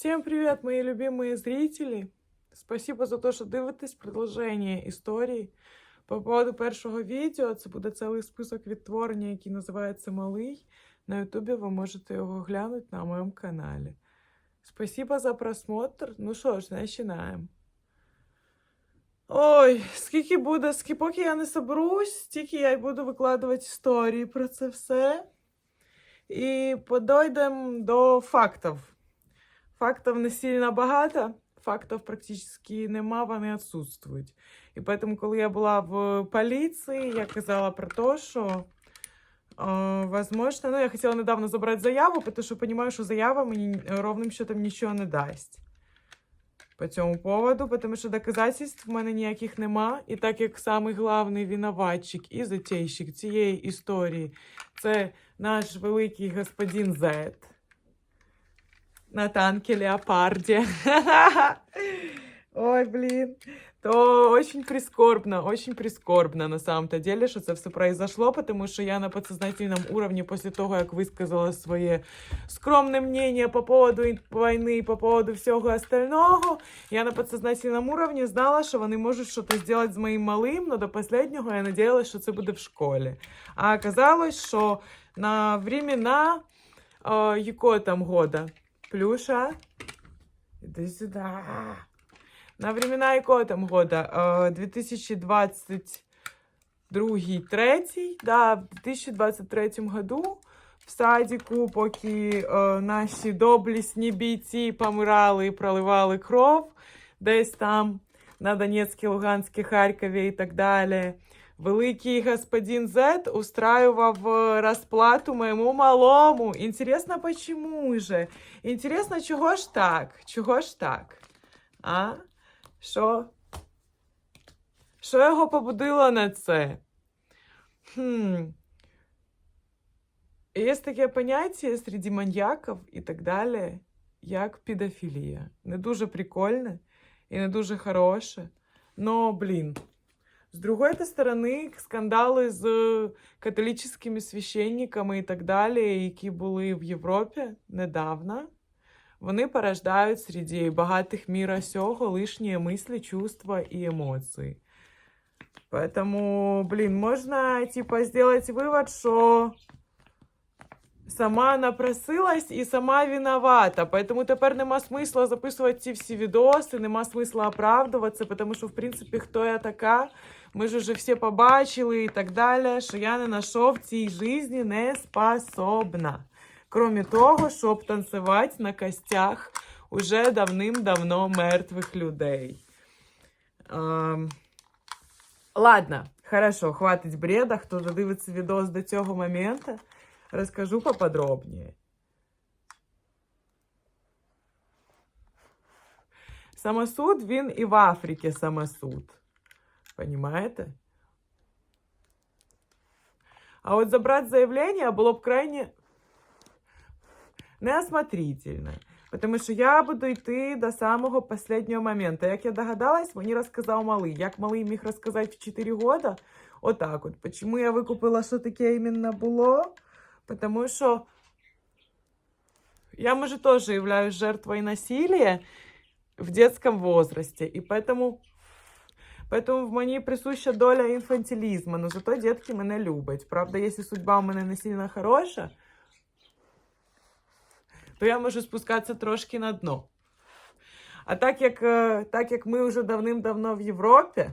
Всем привет, мои любимые зрители! Спасибо за те, що дивитесь продовження історії. По поводу першого відео, це буде цілий список відтворення, який називається Малий. На Ютубі ви можете його глянути на моєму каналі. Спасибо за просмотр. Ну що ж, починаємо. Ой, скільки буде, скільки поки я не соберусь, стільки я й буду викладувати історії про це все. І подойдемо до фактів. Фактів не сильно багато, фактів практично нема, вони відсутствують. І тому, коли я була в поліції, я казала про те, що е, возможно, ну, я хотіла недавно забрати заяву, тому що розумію, що заява мені ровним счетом нічого не дасть. По цьому поводу, тому що доказательств в мене ніяких нема. І так як самий главний винуватчик і затейщик цієї історії це наш великий господин Зет на танке Леопарде. Ой, блин. То очень прискорбно, очень прискорбно на самом-то деле, що це все произошло, потому що я на подсознательном уровне после того, як висказала своє скромне мнение по поводу війни, по поводу всього остального, я на подсознательном уровне знала, що вони можуть щось зробити з моїм малим, но до последнього я надіялася, що це буде в школі. А оказалось, що на времена е, якого там года? Плюша? Іди сюди. На времена якого там года? Е, 2022 третій, да, в 2023 году в садіку, поки е, наші доблісні бійці помирали і проливали кров десь там на Донецькій, Луганській, Харкові і так далі. Великий господин Зет устраивав е, розплату моєму малому. Інтересно, почему же? Інтересно, чого ж так? Чого ж так? А? Що? Що його побудило на це? Хм. Є таке поняття серед маньяків і так далі, як педофілія. Не дуже прикольне і не дуже хороше. Но, блін. З другої -то сторони, скандали з католическими священниками і так далі, які були в Європі недавно, вони порождають серед багатих міра сього лишні мислі, чувства і емоції. Поэтому, блин, можно, типа, сделать вывод, что сама напросилась і сама виновата. Поэтому тепер нема смисла записувати ці всі відоси, нема смисла оправдуватися, тому що, в принципі, хто я така, ми ж уже всі побачили і так далі, що я не на що в цій житті не способна. Кроме того, щоб танцювати на костях уже давним-давно мертвих людей. Ем, Ладно, хорошо, хватить бреда. Хто додивиться відос до цього моменту, розкажу поподробніше. Самосуд він і в Африці самосуд. Понимаєте? А от забрати заявлення було б крайне неосмотрительно. Тому що я буду йти до самого останнього моменту. Як я догадалась, мені розказав малий. Як малий міг розказати в 4 роки? Отак от. Чому я викупила, що таке іменно було? Тому що я, може, теж являюсь жертвою насилия в детском возрасте. І поэтому, поэтому в мені присуща доля інфантилізму. Но зато дітки мене люблять. Правда, якщо судьба у мене не сильно хороша, то я можу спускатися трошки на дно. А так як, е, так як ми вже давним-давно в Європі,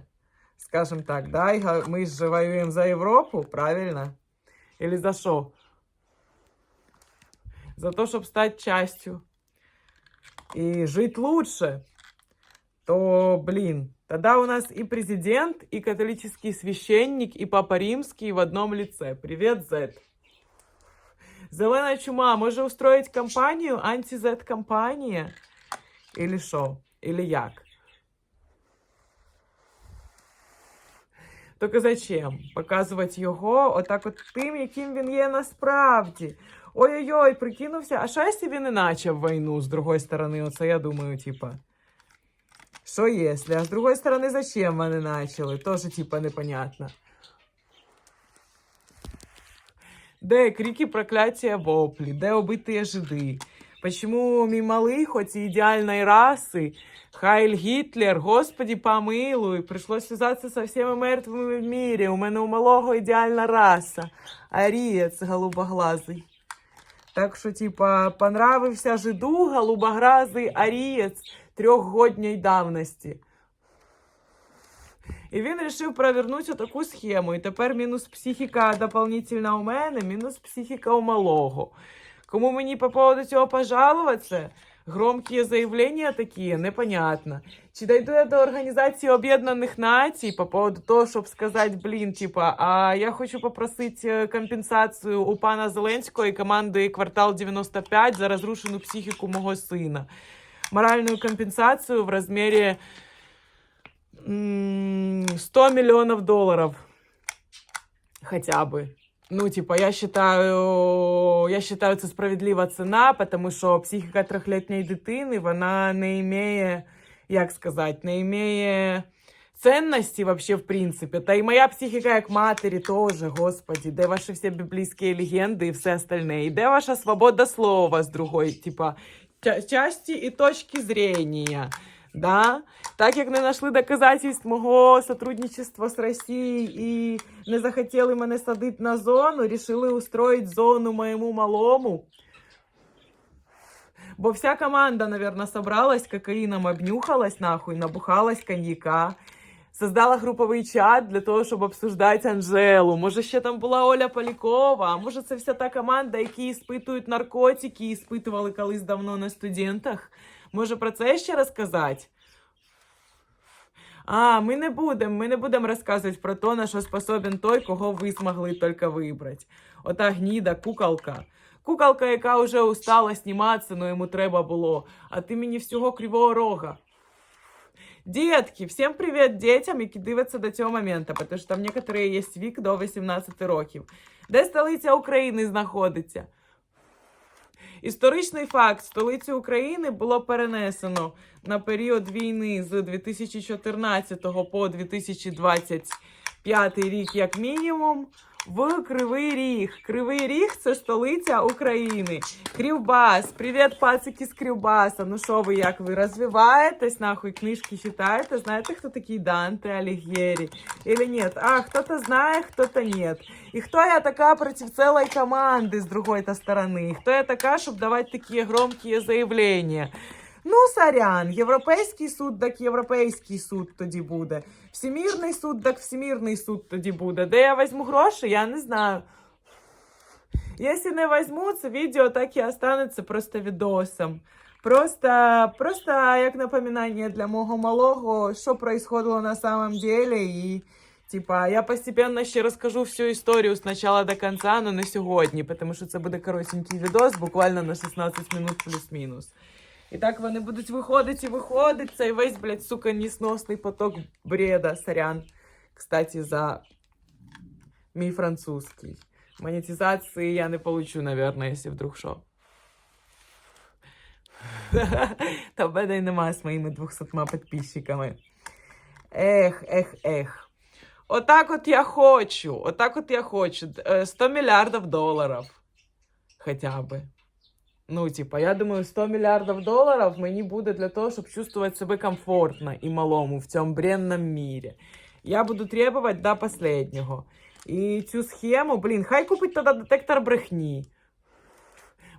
скажем так, да, і га- ми ж воюємо за Європу, правильно? Или за що? За то, щоб стати частью и жить лучше, то, блин, тогда у нас и президент, и католический священник, и папа римский в одном лице. Привет, Зет. Зелена чума може устроить компанію, анти-зет-компанія? Или що? Или як? Тільки зачем? Показувати його отак от тим, яким він є насправді. Ой-ой-ой, прикинувся. А що якщо він не почав війну з другої сторони? Оце я думаю, типа. Що якщо? А з другої сторони, зачем вони почали? Тоже, типа, непонятно. Де крики, прокляття, воплі, де убиті жиди? Почему мій малий, хоч і ідеальної раси, Хайль Гітлер, Господі помилуй, прийшлось зв'язатися со всіми мертвими в мірі. У мене у малого ідеальна раса. Арієць голубоглазий. Так що, типа, понравився жиду голубогразий арієць трьохгодній давності. І він вирішив провернути таку схему. І тепер мінус психіка дополнительна у мене, мінус психіка у малого. Кому мені по поводу цього пожалуватися? Громкі заявлення такі, непонятно. Чи дойду я до Організації Об'єднаних Націй по поводу того, щоб сказати, блін, типа, а я хочу попросити е, компенсацію у пана Зеленського і команди Квартал 95 за розрушену психіку мого сина. Моральную компенсацию в размере м, 100 миллионов долларов. Хотя бы. Ну, типа, я считаю, я считаю, це справедлива ціна, тому що психіка трьохлітньої дитини, вона не имеє, як сказати, не имеє ценності вообще, в принципі. Та і моя психіка як матері теж, господі, де ваші всі біблійські легенди і все остальне? І де ваша свобода слова з другої, типа, ча- части і точки зрения? Да? Так як не знайшли доказательств мого сотрудничества з Росією і не захотіли мене садити на зону, рішили устроїть зону моєму малому. Бо вся команда, наверное, собралась, кокаином обнюхалась нахуй, набухалась коньяка. Создала груповий чат для того, щоб обсуждати Анжелу. Може, ще там була Оля Полякова, а може, це вся та команда, які іспитують наркотики, і іспитували колись давно на студентах. Може, про це ще розказати? А, ми не будемо, ми не будемо розказувати про те, на що способен той, кого ви змогли тільки вибрати. Ота гніда, куколка. Куколка, яка вже устала зніматися, но йому треба було. А ти мені всього кривого рога. Детки, всім привіт дітям, які дивляться до цього моменту, тому що там некоторые є вік до 18 років. Де столиця України знаходиться? Історичний факт: столицю України було перенесено на період війни з 2014 по 2025 рік, як мінімум, в Кривий Ріг. Кривий Ріг це столиця України. Кривбас. Привіт, пацики з Кривбаса. Ну що ви, як ви розвиваєтесь? Нахуй книжки читаєте? Знаєте, хто такий Данте Алігєрі? Или нет? А, кто-то знает, кто-то нет. И кто я такая против целой команды с другой-то стороны? И кто я такая, чтобы давать такие громкие заявления? Ну, сорян, Європейський суд, так Європейський суд тоді буде. Всемірний суд, так Всемірний суд тоді буде. Де я візьму гроші, я не знаю. Якщо не візьму, це відео так і останеться просто відосом. Просто, просто як напоминання для мого малого, що происходило на самом деле. І, типа, я постепенно ще розкажу всю історію з початку до кінця, але не сьогодні, тому що це буде коротенький відос, буквально на 16 минут плюс-мінус. І так вони будуть виходити і виходити. Цей весь, блядь, сука, несносний поток бреда. Сорян. Кстати, за мій французький. Монетизації я не получу, наверное, якщо вдруг що. Та в мене й немає з моїми 200 підписчиками. Ех, ех, ех. Отак от я хочу. Отак от я хочу. Е, 100 мільярдів доларів. Хоча би. Ну, типа, я думаю, 100 мільярдів доларів мені буде для того, щоб чувствувати себе комфортно і малому в цьому бренному мірі. Я буду требувати до последнього. І цю схему, блін, хай купить тоді детектор брехні.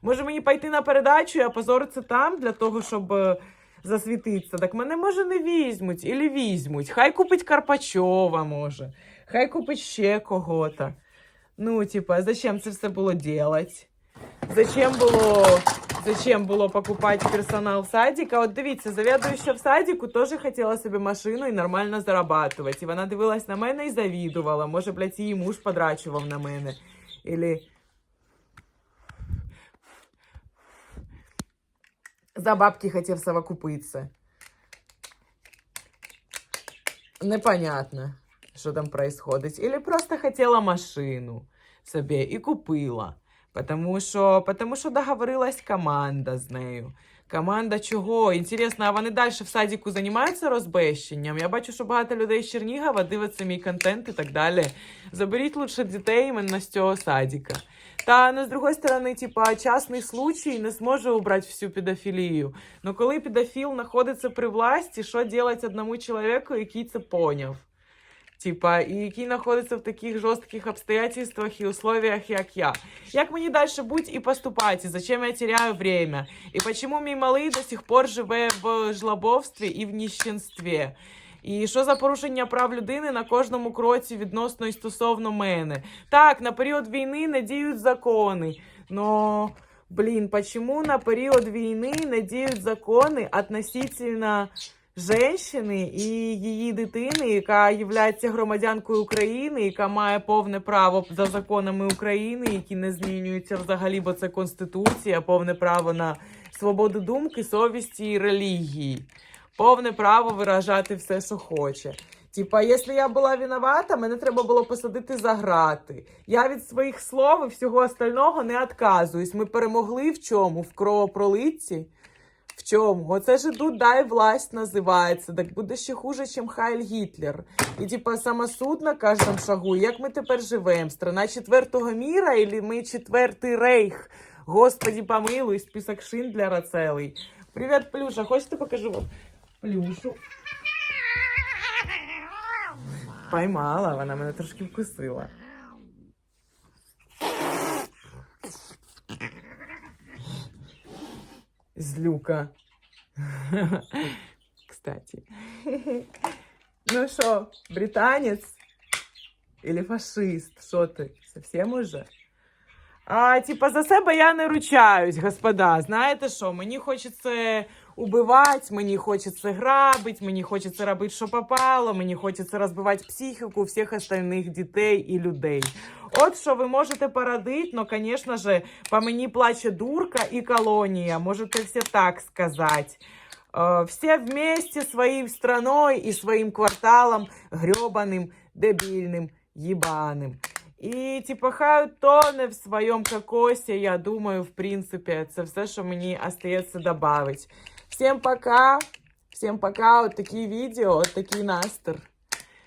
Може мені пойти на передачу і опозоритися там для того, щоб е, засвітитися. Так мене може не візьмуть, ілі візьмуть. Хай купить Карпачова, може. Хай купить ще кого-то. Ну, типа, зачем це все було делать? Зачем було, зачем було покупати персонал садика? От дивіться, завідуюча в садику теж хотіла собі машину і нормально зарабатувати. І вона дивилась на мене і завідувала. Може, блядь, її муж подрачував на мене. Ілі... За бабки хотів совокупитися. Непонятно, що там происходить. Или просто хотіла машину собі і купила. Потому що, потому що договорилась команда з нею. Команда чого? Інтересно, а вони далі в садіку займаються розбещенням? Я бачу, що багато людей з Чернігова дивиться мій контент і так далі. Заберіть лучше дітей іменно з цього садика. Та ну, з другої сторони, типа, частний случай не зможе убрати всю педофілію. Ну коли педофіл знаходиться при власті, що робити одному чоловіку, який це поняв? Типа, і який знаходиться в таких жорстких обстоятельствах і условиях, як я. Як мені далі бути і поступати? Зачем я теряю время? І почему мій малий до сих пор живе в жлобовстві і в ніщенстві? І що за порушення прав людини на кожному кроці відносно і стосовно мене? Так, на період війни не діють закони. Но, блін, почему на період війни не діють закони относительно женщини і її дитини, яка є громадянкою України, яка має повне право за законами України, які не змінюються взагалі, бо це конституція, повне право на свободу думки, совісті і релігії, повне право виражати все, що хоче. Типа, якщо я була виновата, мене треба було посадити за грати. Я від своїх слов і всього остального не відказуюсь. Ми перемогли в чому? В кровопролитті? В чому? Оце ж тут дай власть називається. Так буде ще хуже, ніж Хайль Гітлер. І типа самосуд на кожному шагу. Як ми тепер живемо? Страна четвертого міра, і ми четвертий рейх? Господі помилуй, список Шиндлера целий. Привіт, Плюша. Хочете покажу вам Плюшу? Поймала, вона мене трошки вкусила. Злюка. Кстати. Ну что, британец или фашист? Що ти? Совсем уже? А, типа, за себе я не ручаюсь, господа. Знаєте що? Мені хочеться убивати, мені хочеться грабити, мені хочеться робити, що попало, мені хочеться розбивати психіку всіх остальних дітей і людей. От що ви можете породити, но, звісно же, по мені плаче дурка і колонія, можете все так сказати. Э, Все вместе своей страной и своим кварталом гребаным, дебильным, ебаным. І типа хай тоне в своєму кокосі, я думаю, в принципі, це все, що мені остається добавити. Всім пока. Всім пока. От такі відео, от такий настр.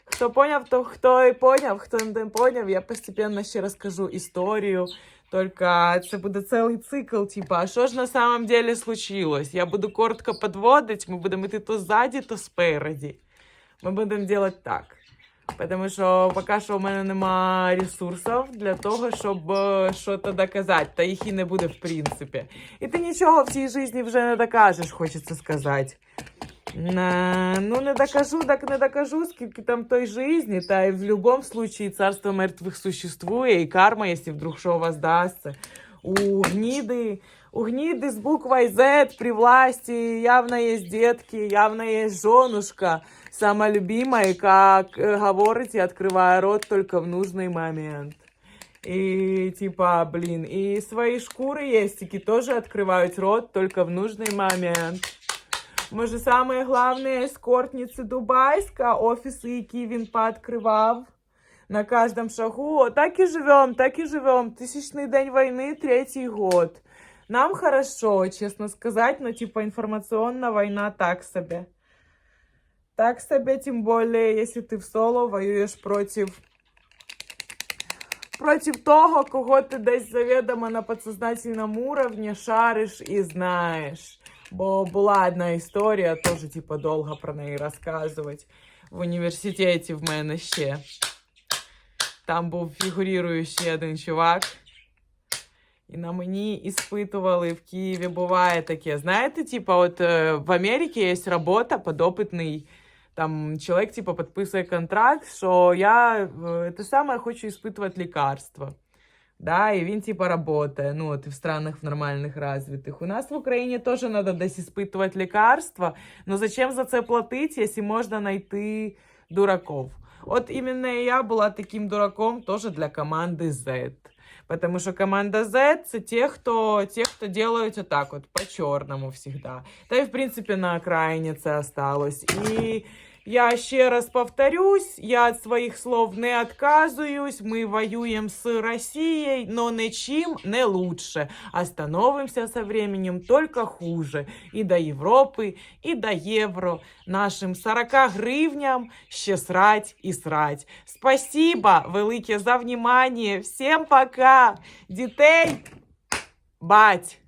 Хто поняв, то хто і поняв, хто не поняв, я постепенно ще розкажу історію. Только це буде цілий цикл, типа, а що ж на самом деле случилось? Я буду коротко підводити, ми будемо йти то ззаді, то спереді. Ми будемо робити так. Тому що поки що в мене нема ресурсів для того, щоб щось доказати, та їх і не буде в принципі. І ти нічого в цій житті вже не докажеш, хочеться сказати. Ну, не докажу, так не докажу, скільки там той жизни, та й в будь-якому случаї царство мертвих существує, і карма, якщо вдруг що воздасться. У гниды, у гниды с буквой Z при власти явно есть детки, явно есть женушка, самая любимая, как э, говорите, открывая рот только в нужный момент. И типа, блин, и свои шкуры есть, які тоже открывают рот только в нужный момент. Може, самые главные ескортниці Дубайська, офіси, які він пооткривав на каждом шагу. Так і живем, так і живем. Тисячний день війни, третій год. Нам хорошо, чесно сказати, но типа інформаційна війна так собі. Так собі, тим более, якщо ти в соло воюєш проти против того, кого ти десь заведомо на подсознательном уровне шариш і знаєш. Бо була одна історія, теж типу, довго про неї розказувати. В університеті в мене ще. Там був фігуріруючий один чувак. І на мені іспитували в Києві. Буває таке. Знаєте, типа, от е, в Америці є робота подопитний. Там чоловік, типа, підписує контракт, що я е, те саме хочу іспитувати лікарства. Да, і він типа работає, ну, от і в странах нормальних развитых. У нас в Україні теж треба десь іспитувати лікарства, но зачем за це платити, якщо можна знайти дураков? От іменно я була таким дураком теж для команди Z. Потому что команда Z це те, хто, те, хто делают вот так вот, по-черному всегда. Та й, в принципі, на окраїні це осталось. І Я ще раз повторюсь, я від своїх слов не відказуюсь. Ми воюємо з Росією, но нічим не лучше. А становимося со временем только хуже. І до Європи, і до євро. Нашим 40 гривням ще срать і срать. Спасибо велике за внимание. Всім пока. Дітей, бать.